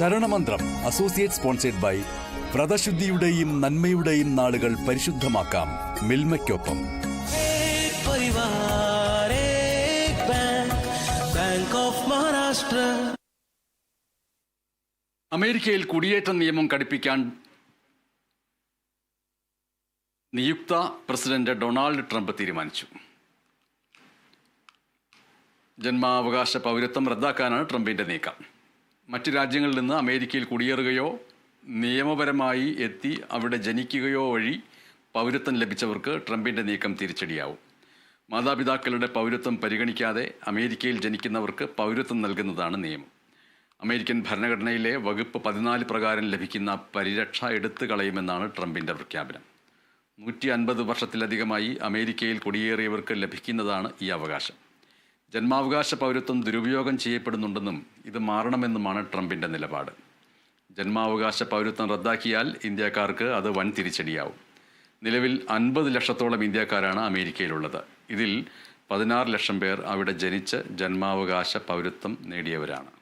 ശരണമന്ത്രം associate sponsored by വ്രതശുദ്ധിയുടെയും നന്മയുടെയും നാളുകൾ പരിശുദ്ധമാക്കാം. മിൽമയ്ക്കൊപ്പം. അമേരിക്കയിൽ കുടിയേറ്റ നിയമം കടുപ്പിക്കാൻ നിയുക്ത പ്രസിഡന്റ് ഡൊണാൾഡ് ട്രംപ് തീരുമാനിച്ചു. ജന്മാവകാശ പൗരത്വം റദ്ദാക്കാനാണ് ട്രംപിന്റെ നീക്കം. മറ്റ് രാജ്യങ്ങളിൽ നിന്ന് അമേരിക്കയിൽ കുടിയേറുകയോ നിയമപരമായി എത്തി അവിടെ ജനിക്കുകയോ വഴി പൗരത്വം ലഭിച്ചവർക്ക് ട്രംപിന്റെ നീക്കം തിരിച്ചടിയാവും. മാതാപിതാക്കളുടെ പൗരത്വം പരിഗണിക്കാതെ അമേരിക്കയിൽ ജനിക്കുന്നവർക്ക് പൗരത്വം നൽകുന്നതാണ് നിയമം. അമേരിക്കൻ ഭരണഘടനയിലെ വകുപ്പ് പതിനാല് പ്രകാരം ലഭിക്കുന്ന പരിരക്ഷ എടുത്തു കളയുമെന്നാണ് ട്രംപിന്റെ പ്രഖ്യാപനം. നൂറ്റി അൻപത് വർഷത്തിലധികമായി അമേരിക്കയിൽ കുടിയേറിയവർക്ക് ലഭിക്കുന്നതാണ് ഈ അവകാശം. ജന്മാവകാശ പൗരത്വം ദുരുപയോഗം ചെയ്യപ്പെടുന്നുണ്ടെന്നും ഇത് മാറണമെന്നുമാണ് ട്രംപിന്റെ നിലപാട്. ജന്മാവകാശ പൗരത്വം റദ്ദാക്കിയാൽ ഇന്ത്യക്കാർക്ക് അത് വൻ തിരിച്ചടിയാവും നിലവിൽ അൻപത് ലക്ഷത്തോളം ഇന്ത്യക്കാരാണ് അമേരിക്കയിലുള്ളത്. ഇതിൽ പതിനാറ് ലക്ഷം പേർ അവിടെ ജനിച്ച് ജന്മാവകാശ പൗരത്വം നേടിയവരാണ്.